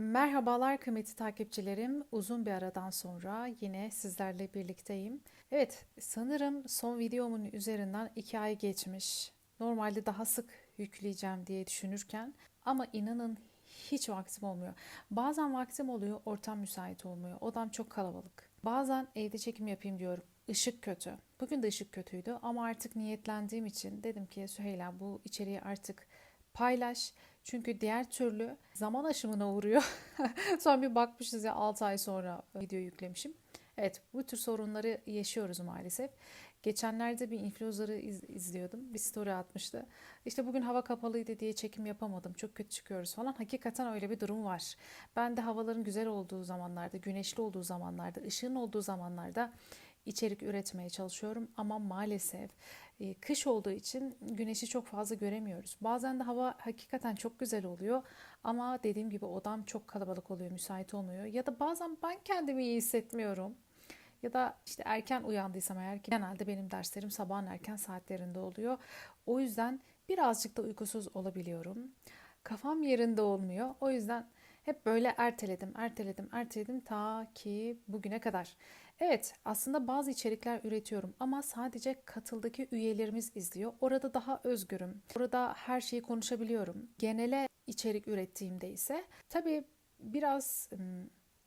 Merhabalar kıymetli takipçilerim. Uzun bir aradan sonra yine sizlerle birlikteyim. Evet, sanırım son videomun üzerinden iki ay geçmiş. Normalde daha sık yükleyeceğim diye düşünürken ama inanın hiç vaktim olmuyor. Bazen vaktim oluyor, ortam müsait olmuyor. Odam çok kalabalık. Bazen evde çekim yapayım diyorum. Işık kötü. Bugün de ışık kötüydü ama artık niyetlendiğim için dedim ki Süheyla bu içeriği artık paylaş. Çünkü diğer türlü zaman aşımına uğruyor. sonra bir bakmışız ya 6 ay sonra video yüklemişim. Evet bu tür sorunları yaşıyoruz maalesef. Geçenlerde bir influencer'ı iz- izliyordum. Bir story atmıştı. İşte bugün hava kapalıydı diye çekim yapamadım. Çok kötü çıkıyoruz falan. Hakikaten öyle bir durum var. Ben de havaların güzel olduğu zamanlarda, güneşli olduğu zamanlarda, ışığın olduğu zamanlarda içerik üretmeye çalışıyorum. Ama maalesef kış olduğu için güneşi çok fazla göremiyoruz. Bazen de hava hakikaten çok güzel oluyor. Ama dediğim gibi odam çok kalabalık oluyor, müsait olmuyor. Ya da bazen ben kendimi iyi hissetmiyorum. Ya da işte erken uyandıysam eğer ki genelde benim derslerim sabahın erken saatlerinde oluyor. O yüzden birazcık da uykusuz olabiliyorum. Kafam yerinde olmuyor. O yüzden hep böyle erteledim, erteledim, erteledim ta ki bugüne kadar. Evet, aslında bazı içerikler üretiyorum ama sadece katıldaki üyelerimiz izliyor. Orada daha özgürüm. Orada her şeyi konuşabiliyorum. Genele içerik ürettiğimde ise tabii biraz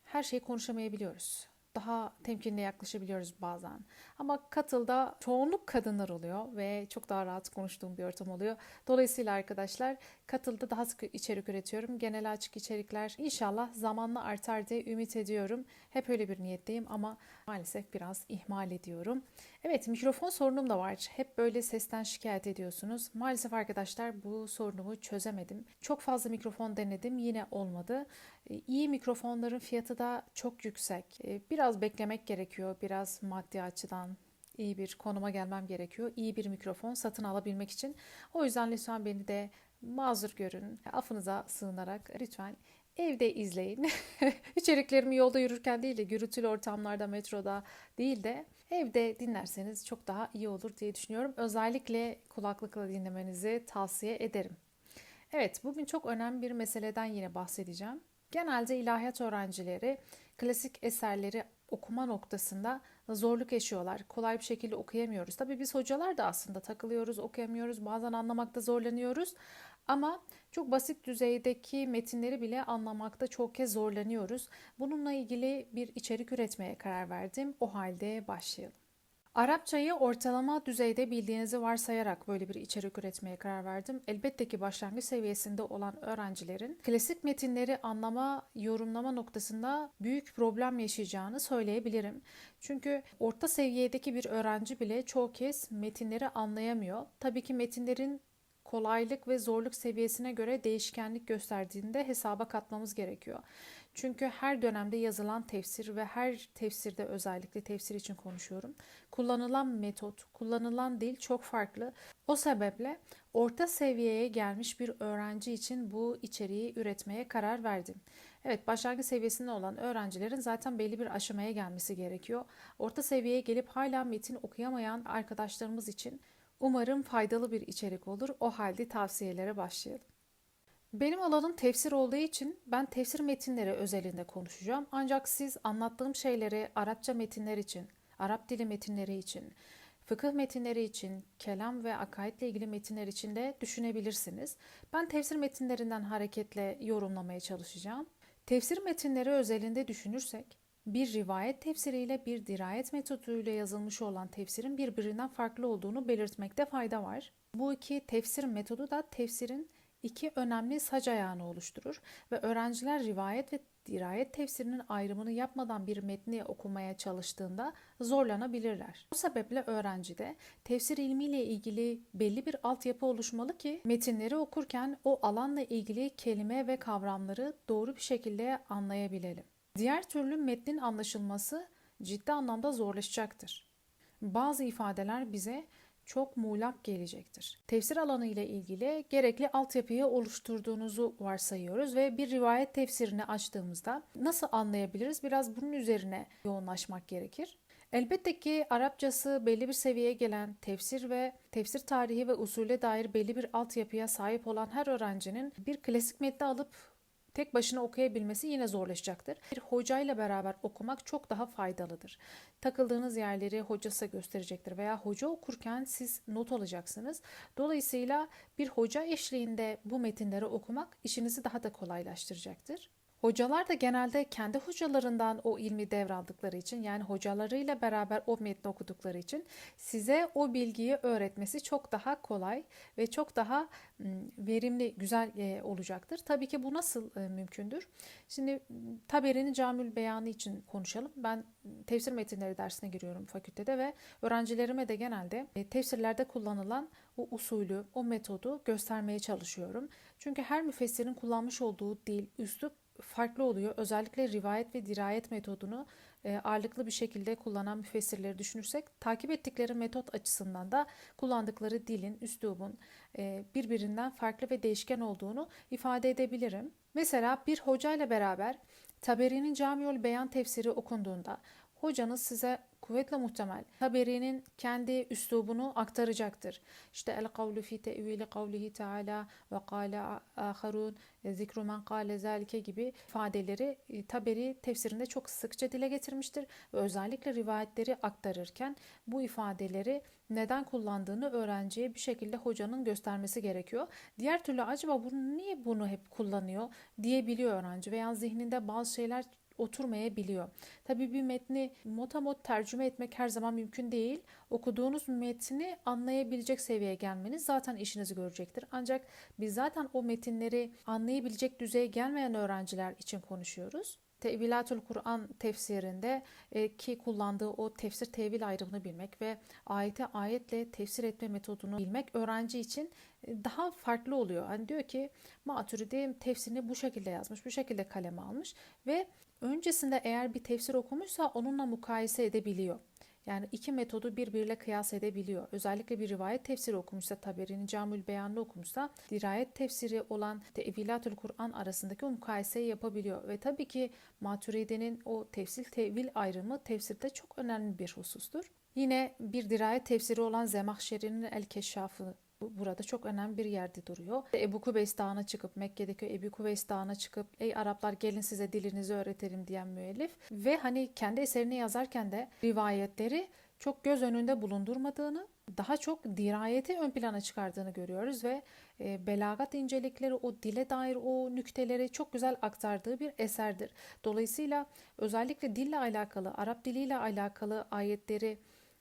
her şeyi konuşamayabiliyoruz daha temkinli yaklaşabiliyoruz bazen. Ama katılda çoğunluk kadınlar oluyor ve çok daha rahat konuştuğum bir ortam oluyor. Dolayısıyla arkadaşlar katılda daha sık içerik üretiyorum. Genel açık içerikler inşallah zamanla artar diye ümit ediyorum. Hep öyle bir niyetteyim ama maalesef biraz ihmal ediyorum. Evet mikrofon sorunum da var. Hep böyle sesten şikayet ediyorsunuz. Maalesef arkadaşlar bu sorunumu çözemedim. Çok fazla mikrofon denedim yine olmadı. E, İyi mikrofonların fiyatı da çok yüksek. E, Biraz beklemek gerekiyor. Biraz maddi açıdan iyi bir konuma gelmem gerekiyor. İyi bir mikrofon satın alabilmek için. O yüzden lütfen beni de mazur görün. Affınıza sığınarak lütfen evde izleyin. İçeriklerimi yolda yürürken değil de gürültülü ortamlarda, metroda değil de evde dinlerseniz çok daha iyi olur diye düşünüyorum. Özellikle kulaklıkla dinlemenizi tavsiye ederim. Evet, bugün çok önemli bir meseleden yine bahsedeceğim. Genelde ilahiyat öğrencileri klasik eserleri okuma noktasında zorluk yaşıyorlar. Kolay bir şekilde okuyamıyoruz. Tabii biz hocalar da aslında takılıyoruz, okuyamıyoruz. Bazen anlamakta zorlanıyoruz. Ama çok basit düzeydeki metinleri bile anlamakta çok kez zorlanıyoruz. Bununla ilgili bir içerik üretmeye karar verdim. O halde başlayalım. Arapçayı ortalama düzeyde bildiğinizi varsayarak böyle bir içerik üretmeye karar verdim. Elbette ki başlangıç seviyesinde olan öğrencilerin klasik metinleri anlama, yorumlama noktasında büyük problem yaşayacağını söyleyebilirim. Çünkü orta seviyedeki bir öğrenci bile çoğu kez metinleri anlayamıyor. Tabii ki metinlerin kolaylık ve zorluk seviyesine göre değişkenlik gösterdiğinde hesaba katmamız gerekiyor. Çünkü her dönemde yazılan tefsir ve her tefsirde özellikle tefsir için konuşuyorum. Kullanılan metot, kullanılan dil çok farklı. O sebeple orta seviyeye gelmiş bir öğrenci için bu içeriği üretmeye karar verdim. Evet, başlangıç seviyesinde olan öğrencilerin zaten belli bir aşamaya gelmesi gerekiyor. Orta seviyeye gelip hala metin okuyamayan arkadaşlarımız için umarım faydalı bir içerik olur. O halde tavsiyelere başlayalım. Benim alanım tefsir olduğu için ben tefsir metinleri özelinde konuşacağım. Ancak siz anlattığım şeyleri Arapça metinler için, Arap dili metinleri için, fıkıh metinleri için, kelam ve akaidle ilgili metinler için de düşünebilirsiniz. Ben tefsir metinlerinden hareketle yorumlamaya çalışacağım. Tefsir metinleri özelinde düşünürsek, bir rivayet tefsiriyle bir dirayet metoduyla yazılmış olan tefsirin birbirinden farklı olduğunu belirtmekte fayda var. Bu iki tefsir metodu da tefsirin iki önemli sac ayağını oluşturur ve öğrenciler rivayet ve dirayet tefsirinin ayrımını yapmadan bir metni okumaya çalıştığında zorlanabilirler. Bu sebeple öğrencide tefsir ilmiyle ilgili belli bir altyapı oluşmalı ki metinleri okurken o alanla ilgili kelime ve kavramları doğru bir şekilde anlayabilelim. Diğer türlü metnin anlaşılması ciddi anlamda zorlaşacaktır. Bazı ifadeler bize çok muğlak gelecektir. Tefsir alanı ile ilgili gerekli altyapıyı oluşturduğunuzu varsayıyoruz ve bir rivayet tefsirini açtığımızda nasıl anlayabiliriz? Biraz bunun üzerine yoğunlaşmak gerekir. Elbette ki Arapçası belli bir seviyeye gelen tefsir ve tefsir tarihi ve usule dair belli bir altyapıya sahip olan her öğrencinin bir klasik metni alıp tek başına okuyabilmesi yine zorlaşacaktır. Bir hocayla beraber okumak çok daha faydalıdır. Takıldığınız yerleri hoca size gösterecektir veya hoca okurken siz not alacaksınız. Dolayısıyla bir hoca eşliğinde bu metinleri okumak işinizi daha da kolaylaştıracaktır. Hocalar da genelde kendi hocalarından o ilmi devraldıkları için yani hocalarıyla beraber o metni okudukları için size o bilgiyi öğretmesi çok daha kolay ve çok daha verimli, güzel e, olacaktır. Tabii ki bu nasıl e, mümkündür? Şimdi Taberi'nin Camül Beyanı için konuşalım. Ben tefsir metinleri dersine giriyorum fakültede ve öğrencilerime de genelde e, tefsirlerde kullanılan o usulü, o metodu göstermeye çalışıyorum. Çünkü her müfessirin kullanmış olduğu dil, üslup farklı oluyor. Özellikle rivayet ve dirayet metodunu e, ağırlıklı bir şekilde kullanan müfessirleri düşünürsek takip ettikleri metot açısından da kullandıkları dilin, üslubun e, birbirinden farklı ve değişken olduğunu ifade edebilirim. Mesela bir hocayla beraber Taberi'nin Camiül Beyan tefsiri okunduğunda hocanız size kuvvetle muhtemel Taberi'nin kendi üslubunu aktaracaktır. İşte el kavlu fi tevili kavlihi teala ve kâle aharun zikru men kâle zâlike gibi ifadeleri e, Taberi tefsirinde çok sıkça dile getirmiştir ve özellikle rivayetleri aktarırken bu ifadeleri neden kullandığını öğrenciye bir şekilde hocanın göstermesi gerekiyor. Diğer türlü acaba bunu niye bunu hep kullanıyor diyebiliyor öğrenci veya zihninde bazı şeyler oturmayabiliyor. Tabii bir metni motamot tercüme etmek her zaman mümkün değil. Okuduğunuz metni anlayabilecek seviyeye gelmeniz zaten işinizi görecektir. Ancak biz zaten o metinleri anlayabilecek düzeye gelmeyen öğrenciler için konuşuyoruz. Tevilatül Kur'an tefsirinde e, ki kullandığı o tefsir tevil ayrımını bilmek ve ayete ayetle tefsir etme metodunu bilmek öğrenci için e, daha farklı oluyor. Hani diyor ki Maturidi tefsirini bu şekilde yazmış, bu şekilde kaleme almış ve öncesinde eğer bir tefsir okumuşsa onunla mukayese edebiliyor. Yani iki metodu birbiriyle kıyas edebiliyor. Özellikle bir rivayet tefsiri okumuşsa, Taberi'nin Camül Beyan'ını okumuşsa, dirayet tefsiri olan Tevilatül Kur'an arasındaki o mukayeseyi yapabiliyor. Ve tabii ki Maturidi'nin o tefsir tevil ayrımı tefsirde çok önemli bir husustur. Yine bir dirayet tefsiri olan Zemahşeri'nin El Keşşafı burada çok önemli bir yerde duruyor. Ebu Kubeys Dağı'na çıkıp Mekke'deki Ebu Kubeys Dağı'na çıkıp ey Araplar gelin size dilinizi öğretelim diyen müellif ve hani kendi eserini yazarken de rivayetleri çok göz önünde bulundurmadığını, daha çok dirayeti ön plana çıkardığını görüyoruz ve e, belagat incelikleri, o dile dair o nükteleri çok güzel aktardığı bir eserdir. Dolayısıyla özellikle dille alakalı, Arap diliyle alakalı ayetleri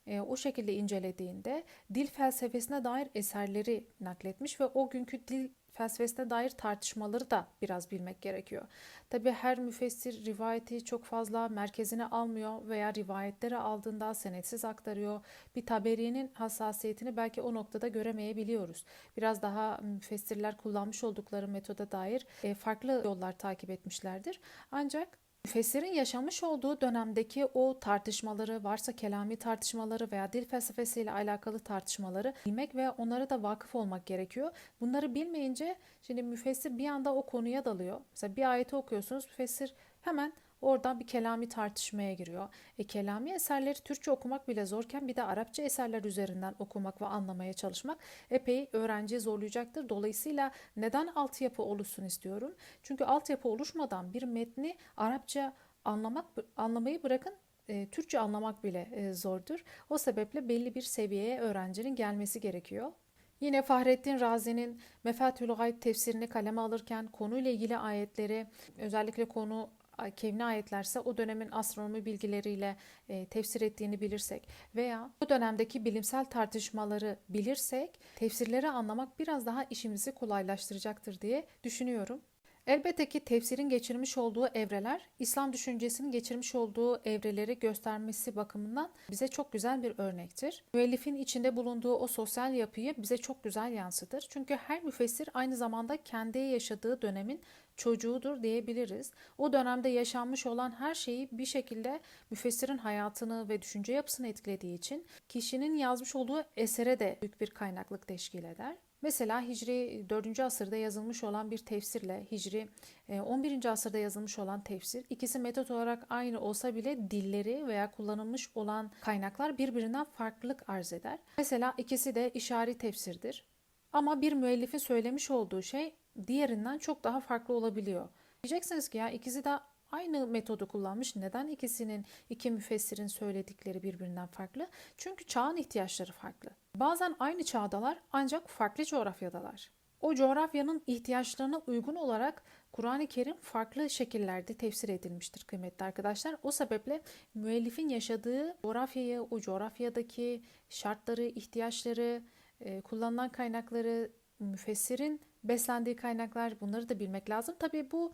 e, o şekilde incelediğinde dil felsefesine dair eserleri nakletmiş ve o günkü dil felsefesine dair tartışmaları da biraz bilmek gerekiyor. Tabi her müfessir rivayeti çok fazla merkezine almıyor veya rivayetleri aldığında senetsiz aktarıyor. Bir taberiyenin hassasiyetini belki o noktada göremeyebiliyoruz. Biraz daha müfessirler kullanmış oldukları metoda dair e, farklı yollar takip etmişlerdir. Ancak Müfessirin yaşamış olduğu dönemdeki o tartışmaları, varsa kelami tartışmaları veya dil felsefesiyle alakalı tartışmaları bilmek ve onlara da vakıf olmak gerekiyor. Bunları bilmeyince şimdi müfessir bir anda o konuya dalıyor. Mesela bir ayeti okuyorsunuz, müfessir hemen Oradan bir kelami tartışmaya giriyor. E, kelami eserleri Türkçe okumak bile zorken bir de Arapça eserler üzerinden okumak ve anlamaya çalışmak epey öğrenciyi zorlayacaktır. Dolayısıyla neden altyapı oluşsun istiyorum? Çünkü altyapı oluşmadan bir metni Arapça anlamak anlamayı bırakın e, Türkçe anlamak bile e, zordur. O sebeple belli bir seviyeye öğrencinin gelmesi gerekiyor. Yine Fahrettin Razi'nin Mefatül Gayb tefsirini kaleme alırken konuyla ilgili ayetleri özellikle konu kevni ayetlerse o dönemin astronomi bilgileriyle e, tefsir ettiğini bilirsek veya o dönemdeki bilimsel tartışmaları bilirsek tefsirleri anlamak biraz daha işimizi kolaylaştıracaktır diye düşünüyorum. Elbette ki tefsirin geçirmiş olduğu evreler, İslam düşüncesinin geçirmiş olduğu evreleri göstermesi bakımından bize çok güzel bir örnektir. Müellifin içinde bulunduğu o sosyal yapıyı bize çok güzel yansıtır. Çünkü her müfessir aynı zamanda kendi yaşadığı dönemin çocuğudur diyebiliriz. O dönemde yaşanmış olan her şeyi bir şekilde müfessirin hayatını ve düşünce yapısını etkilediği için kişinin yazmış olduğu esere de büyük bir kaynaklık teşkil eder. Mesela Hicri 4. asırda yazılmış olan bir tefsirle Hicri 11. E, asırda yazılmış olan tefsir ikisi metot olarak aynı olsa bile dilleri veya kullanılmış olan kaynaklar birbirinden farklılık arz eder. Mesela ikisi de işari tefsirdir. Ama bir müellifin söylemiş olduğu şey diğerinden çok daha farklı olabiliyor. Diyeceksiniz ki ya ikisi de aynı metodu kullanmış. Neden ikisinin iki müfessirin söyledikleri birbirinden farklı? Çünkü çağın ihtiyaçları farklı. Bazen aynı çağdalar ancak farklı coğrafyadalar. O coğrafyanın ihtiyaçlarına uygun olarak Kur'an-ı Kerim farklı şekillerde tefsir edilmiştir kıymetli arkadaşlar. O sebeple müellifin yaşadığı coğrafyayı, o coğrafyadaki şartları, ihtiyaçları, e, kullanılan kaynakları, müfessirin beslendiği kaynaklar bunları da bilmek lazım. Tabii bu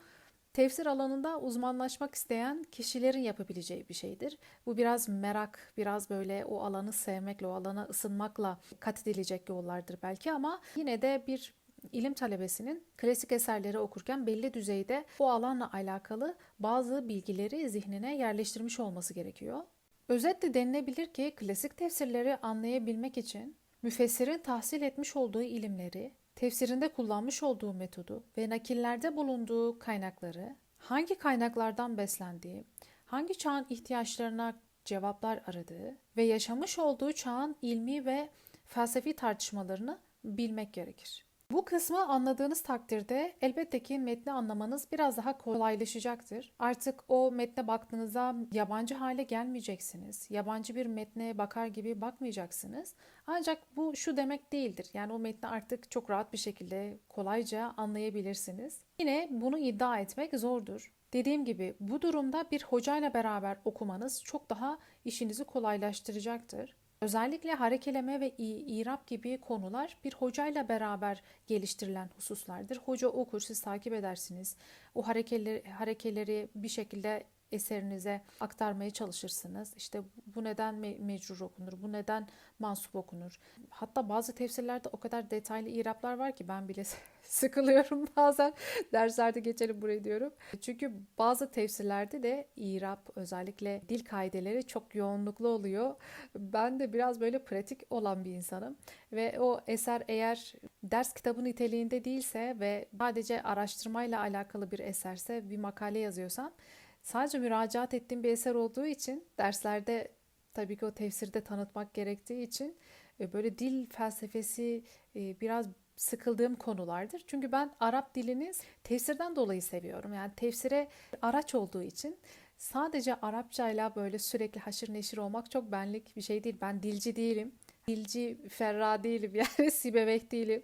tefsir alanında uzmanlaşmak isteyen kişilerin yapabileceği bir şeydir. Bu biraz merak, biraz böyle o alanı sevmekle, o alana ısınmakla kat edilecek yollardır belki ama yine de bir ilim talebesinin klasik eserleri okurken belli düzeyde o alanla alakalı bazı bilgileri zihnine yerleştirmiş olması gerekiyor. Özetle denilebilir ki klasik tefsirleri anlayabilmek için müfessirin tahsil etmiş olduğu ilimleri, tefsirinde kullanmış olduğu metodu ve nakillerde bulunduğu kaynakları, hangi kaynaklardan beslendiği, hangi çağın ihtiyaçlarına cevaplar aradığı ve yaşamış olduğu çağın ilmi ve felsefi tartışmalarını bilmek gerekir. Bu kısmı anladığınız takdirde elbette ki metni anlamanız biraz daha kolaylaşacaktır. Artık o metne baktığınızda yabancı hale gelmeyeceksiniz. Yabancı bir metne bakar gibi bakmayacaksınız. Ancak bu şu demek değildir. Yani o metni artık çok rahat bir şekilde kolayca anlayabilirsiniz. Yine bunu iddia etmek zordur. Dediğim gibi bu durumda bir hocayla beraber okumanız çok daha işinizi kolaylaştıracaktır. Özellikle harekeleme ve irap gibi konular bir hocayla beraber geliştirilen hususlardır. Hoca okur, siz takip edersiniz. O harekeleri, harekeleri bir şekilde eserinize aktarmaya çalışırsınız. İşte bu neden me- mecrur okunur, bu neden mansup okunur. Hatta bazı tefsirlerde o kadar detaylı iraplar var ki ben bile sıkılıyorum bazen. Derslerde geçelim burayı diyorum. Çünkü bazı tefsirlerde de irap özellikle dil kaideleri çok yoğunluklu oluyor. Ben de biraz böyle pratik olan bir insanım. Ve o eser eğer ders kitabı niteliğinde değilse ve sadece araştırmayla alakalı bir eserse, bir makale yazıyorsam sadece müracaat ettiğim bir eser olduğu için derslerde tabii ki o tefsirde tanıtmak gerektiği için e, böyle dil felsefesi e, biraz sıkıldığım konulardır. Çünkü ben Arap dilini tefsirden dolayı seviyorum. Yani tefsire araç olduğu için sadece Arapçayla böyle sürekli haşır neşir olmak çok benlik bir şey değil. Ben dilci değilim. Dilci Ferra değilim yani Sibevek değilim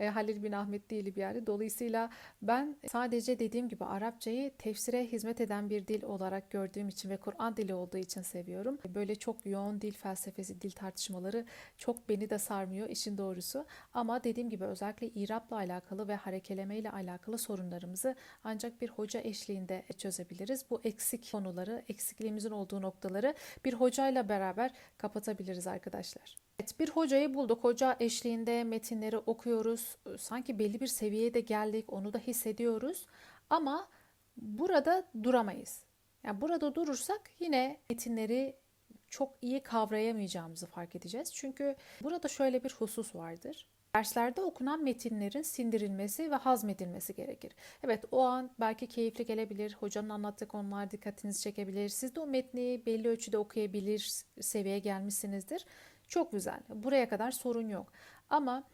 e, Halil bin Ahmet değilim yani. Dolayısıyla ben sadece dediğim gibi Arapçayı tefsire hizmet eden bir dil olarak gördüğüm için ve Kur'an dili olduğu için seviyorum. Böyle çok yoğun dil felsefesi, dil tartışmaları çok beni de sarmıyor işin doğrusu. Ama dediğim gibi özellikle İrab'la alakalı ve harekeleme ile alakalı sorunlarımızı ancak bir hoca eşliğinde çözebiliriz. Bu eksik konuları, eksikliğimizin olduğu noktaları bir hocayla beraber kapatabiliriz arkadaşlar. Evet, bir hocayı bulduk. Hoca eşliğinde metinleri okuyoruz. Sanki belli bir seviyeye de geldik. Onu da hissediyoruz. Ama burada duramayız. Yani burada durursak yine metinleri çok iyi kavrayamayacağımızı fark edeceğiz. Çünkü burada şöyle bir husus vardır. Derslerde okunan metinlerin sindirilmesi ve hazmedilmesi gerekir. Evet o an belki keyifli gelebilir, hocanın anlattığı konular dikkatinizi çekebilir. Siz de o metni belli ölçüde okuyabilir seviyeye gelmişsinizdir. Çok güzel. Buraya kadar sorun yok. Ama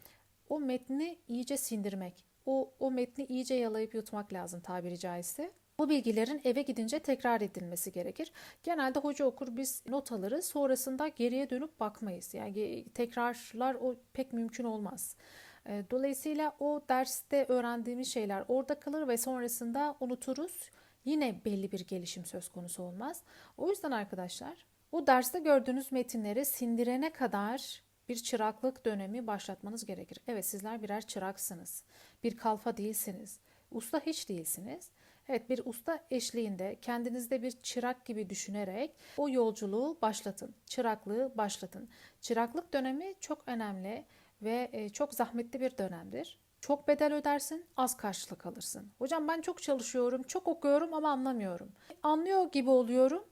o metni iyice sindirmek, o, o metni iyice yalayıp yutmak lazım tabiri caizse. Bu bilgilerin eve gidince tekrar edilmesi gerekir. Genelde hoca okur biz not alırız. Sonrasında geriye dönüp bakmayız. Yani tekrarlar o pek mümkün olmaz. Ee, dolayısıyla o derste öğrendiğimiz şeyler orada kalır ve sonrasında unuturuz. Yine belli bir gelişim söz konusu olmaz. O yüzden arkadaşlar bu derste gördüğünüz metinleri sindirene kadar bir çıraklık dönemi başlatmanız gerekir. Evet sizler birer çıraksınız. Bir kalfa değilsiniz. Usta hiç değilsiniz. Evet bir usta eşliğinde kendinizde bir çırak gibi düşünerek o yolculuğu başlatın. Çıraklığı başlatın. Çıraklık dönemi çok önemli ve e, çok zahmetli bir dönemdir. Çok bedel ödersin, az karşılık alırsın. Hocam ben çok çalışıyorum, çok okuyorum ama anlamıyorum. Anlıyor gibi oluyorum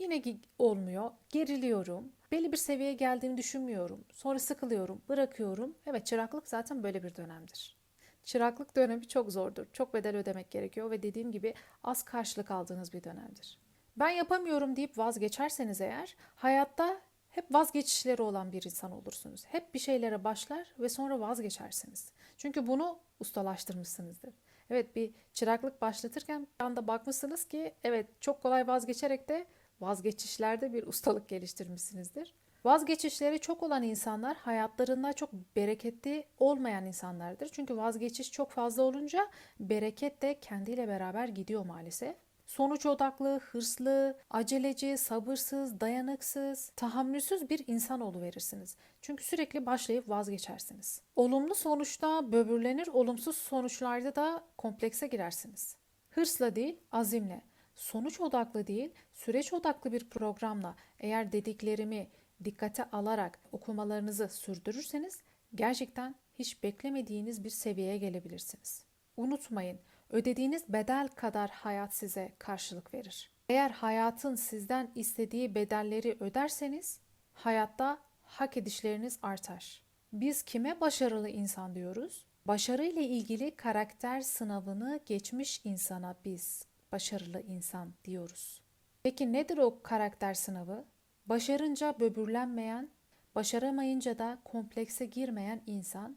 Yine olmuyor. Geriliyorum. Belli bir seviyeye geldiğini düşünmüyorum. Sonra sıkılıyorum, bırakıyorum. Evet çıraklık zaten böyle bir dönemdir. Çıraklık dönemi çok zordur. Çok bedel ödemek gerekiyor ve dediğim gibi az karşılık aldığınız bir dönemdir. Ben yapamıyorum deyip vazgeçerseniz eğer hayatta hep vazgeçişleri olan bir insan olursunuz. Hep bir şeylere başlar ve sonra vazgeçersiniz. Çünkü bunu ustalaştırmışsınızdır. Evet bir çıraklık başlatırken bir anda bakmışsınız ki evet çok kolay vazgeçerek de vazgeçişlerde bir ustalık geliştirmişsinizdir. Vazgeçişleri çok olan insanlar hayatlarında çok bereketli olmayan insanlardır. Çünkü vazgeçiş çok fazla olunca bereket de kendiyle beraber gidiyor maalesef. Sonuç odaklı, hırslı, aceleci, sabırsız, dayanıksız, tahammülsüz bir insan verirsiniz. Çünkü sürekli başlayıp vazgeçersiniz. Olumlu sonuçta böbürlenir, olumsuz sonuçlarda da komplekse girersiniz. Hırsla değil, azimle, sonuç odaklı değil, süreç odaklı bir programla eğer dediklerimi dikkate alarak okumalarınızı sürdürürseniz gerçekten hiç beklemediğiniz bir seviyeye gelebilirsiniz. Unutmayın, ödediğiniz bedel kadar hayat size karşılık verir. Eğer hayatın sizden istediği bedelleri öderseniz hayatta hak edişleriniz artar. Biz kime başarılı insan diyoruz? Başarı ile ilgili karakter sınavını geçmiş insana biz başarılı insan diyoruz. Peki nedir o karakter sınavı? Başarınca böbürlenmeyen, başaramayınca da komplekse girmeyen insan,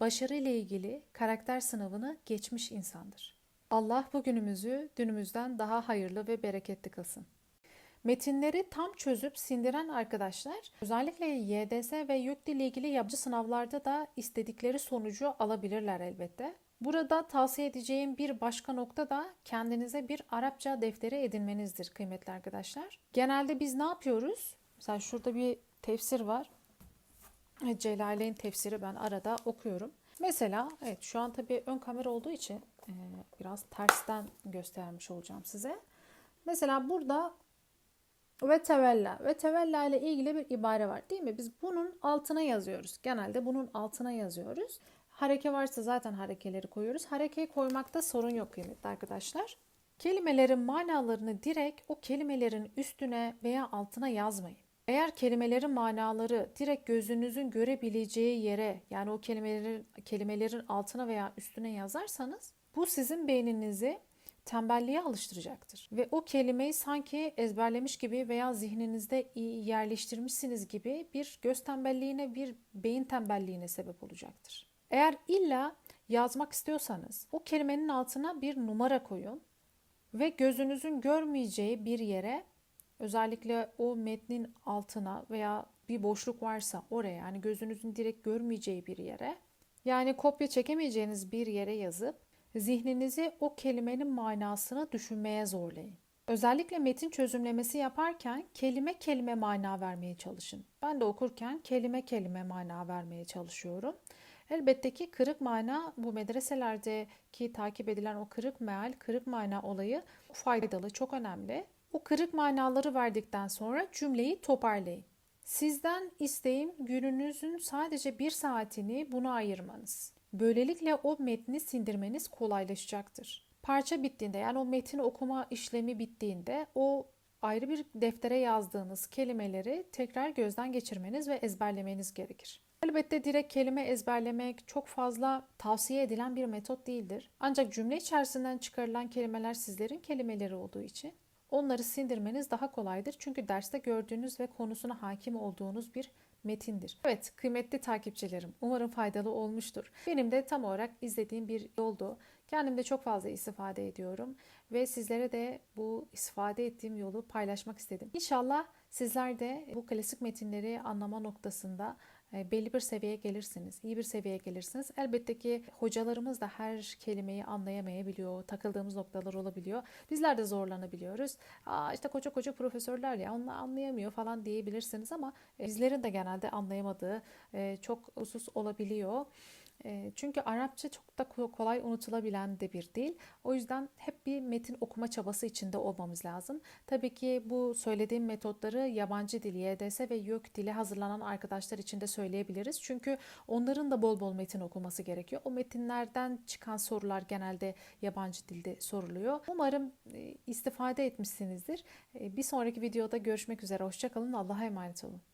başarı ile ilgili karakter sınavını geçmiş insandır. Allah bugünümüzü dünümüzden daha hayırlı ve bereketli kılsın. Metinleri tam çözüp sindiren arkadaşlar özellikle YDS ve YÖK ile ilgili yapıcı sınavlarda da istedikleri sonucu alabilirler elbette. Burada tavsiye edeceğim bir başka nokta da kendinize bir Arapça defteri edinmenizdir kıymetli arkadaşlar. Genelde biz ne yapıyoruz? Mesela şurada bir tefsir var. Celaleyn tefsiri ben arada okuyorum. Mesela evet şu an tabii ön kamera olduğu için e, biraz tersten göstermiş olacağım size. Mesela burada ve tevella ve tevella ile ilgili bir ibare var değil mi? Biz bunun altına yazıyoruz. Genelde bunun altına yazıyoruz. Hareke varsa zaten harekeleri koyuyoruz. Harekeyi koymakta sorun yok kıymetli arkadaşlar. Kelimelerin manalarını direkt o kelimelerin üstüne veya altına yazmayın. Eğer kelimelerin manaları direkt gözünüzün görebileceği yere yani o kelimelerin kelimelerin altına veya üstüne yazarsanız bu sizin beyninizi tembelliğe alıştıracaktır. Ve o kelimeyi sanki ezberlemiş gibi veya zihninizde yerleştirmişsiniz gibi bir göz tembelliğine, bir beyin tembelliğine sebep olacaktır. Eğer illa yazmak istiyorsanız o kelimenin altına bir numara koyun ve gözünüzün görmeyeceği bir yere özellikle o metnin altına veya bir boşluk varsa oraya yani gözünüzün direkt görmeyeceği bir yere yani kopya çekemeyeceğiniz bir yere yazıp zihninizi o kelimenin manasını düşünmeye zorlayın. Özellikle metin çözümlemesi yaparken kelime kelime mana vermeye çalışın. Ben de okurken kelime kelime mana vermeye çalışıyorum. Elbette ki kırık mana bu medreselerdeki takip edilen o kırık meal, kırık mana olayı faydalı, çok önemli. O kırık manaları verdikten sonra cümleyi toparlayın. Sizden isteğim gününüzün sadece bir saatini buna ayırmanız. Böylelikle o metni sindirmeniz kolaylaşacaktır. Parça bittiğinde yani o metin okuma işlemi bittiğinde o ayrı bir deftere yazdığınız kelimeleri tekrar gözden geçirmeniz ve ezberlemeniz gerekir. Elbette direkt kelime ezberlemek çok fazla tavsiye edilen bir metot değildir. Ancak cümle içerisinden çıkarılan kelimeler sizlerin kelimeleri olduğu için onları sindirmeniz daha kolaydır. Çünkü derste gördüğünüz ve konusuna hakim olduğunuz bir metindir. Evet kıymetli takipçilerim umarım faydalı olmuştur. Benim de tam olarak izlediğim bir yoldu. Kendimde çok fazla istifade ediyorum ve sizlere de bu istifade ettiğim yolu paylaşmak istedim. İnşallah sizler de bu klasik metinleri anlama noktasında belli bir seviyeye gelirsiniz, iyi bir seviyeye gelirsiniz. Elbette ki hocalarımız da her kelimeyi anlayamayabiliyor, takıldığımız noktalar olabiliyor. Bizler de zorlanabiliyoruz. Aa işte koca koca profesörler ya onlar anlayamıyor falan diyebilirsiniz ama e, bizlerin de genelde anlayamadığı e, çok husus olabiliyor. Çünkü Arapça çok da kolay unutulabilen de bir dil. O yüzden hep bir metin okuma çabası içinde olmamız lazım. Tabii ki bu söylediğim metotları yabancı dil, YDS ve YÖK dili hazırlanan arkadaşlar için de söyleyebiliriz. Çünkü onların da bol bol metin okuması gerekiyor. O metinlerden çıkan sorular genelde yabancı dilde soruluyor. Umarım istifade etmişsinizdir. Bir sonraki videoda görüşmek üzere. Hoşçakalın. Allah'a emanet olun.